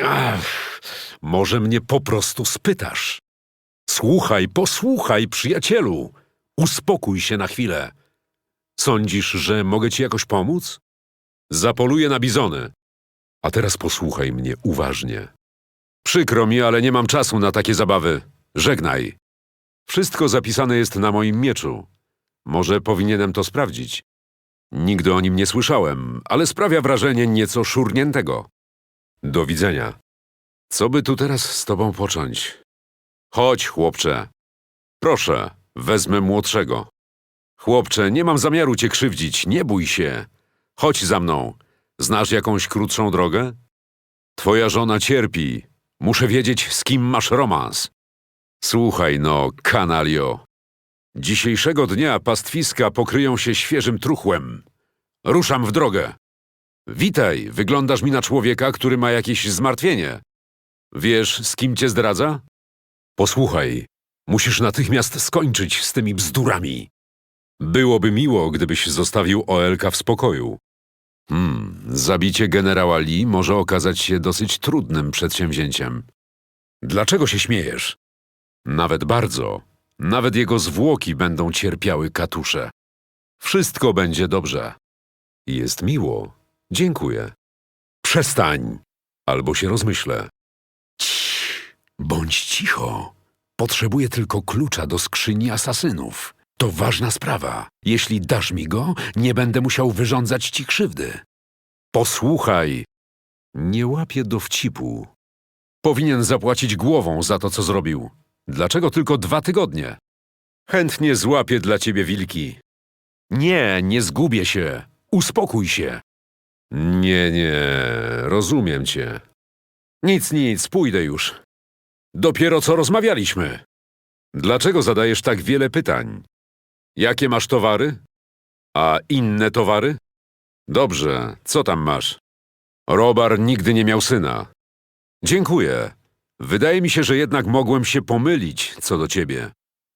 Ach, może mnie po prostu spytasz. Słuchaj, posłuchaj, przyjacielu. Uspokój się na chwilę. Sądzisz, że mogę ci jakoś pomóc? Zapoluję na bizony. A teraz posłuchaj mnie uważnie. Przykro mi, ale nie mam czasu na takie zabawy. Żegnaj. Wszystko zapisane jest na moim mieczu. Może powinienem to sprawdzić. Nigdy o nim nie słyszałem, ale sprawia wrażenie nieco szurniętego. Do widzenia. Co by tu teraz z tobą począć? Chodź, chłopcze. Proszę, wezmę młodszego. Chłopcze, nie mam zamiaru cię krzywdzić, nie bój się. Chodź za mną. Znasz jakąś krótszą drogę? Twoja żona cierpi. Muszę wiedzieć, z kim masz romans. Słuchaj no, kanalio. Dzisiejszego dnia pastwiska pokryją się świeżym truchłem. Ruszam w drogę. Witaj, wyglądasz mi na człowieka, który ma jakieś zmartwienie. Wiesz, z kim cię zdradza? Posłuchaj, musisz natychmiast skończyć z tymi bzdurami. Byłoby miło, gdybyś zostawił Oelka w spokoju. Hmm, zabicie generała Lee może okazać się dosyć trudnym przedsięwzięciem. Dlaczego się śmiejesz? Nawet bardzo. Nawet jego zwłoki będą cierpiały katusze. Wszystko będzie dobrze. Jest miło. Dziękuję. Przestań, albo się rozmyślę. Cii, bądź cicho. Potrzebuję tylko klucza do skrzyni asasynów. To ważna sprawa. Jeśli dasz mi go, nie będę musiał wyrządzać ci krzywdy. Posłuchaj. Nie łapię dowcipu. Powinien zapłacić głową za to, co zrobił. Dlaczego tylko dwa tygodnie? Chętnie złapię dla ciebie wilki. Nie, nie zgubię się. Uspokój się. Nie, nie, rozumiem cię. Nic, nic, pójdę już. Dopiero co rozmawialiśmy. Dlaczego zadajesz tak wiele pytań? Jakie masz towary? A inne towary? Dobrze, co tam masz? Robar nigdy nie miał syna. Dziękuję. Wydaje mi się, że jednak mogłem się pomylić co do ciebie.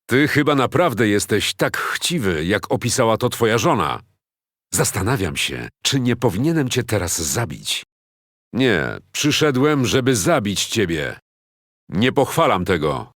Ty chyba naprawdę jesteś tak chciwy, jak opisała to twoja żona. Zastanawiam się, czy nie powinienem cię teraz zabić. Nie, przyszedłem, żeby zabić ciebie. Nie pochwalam tego.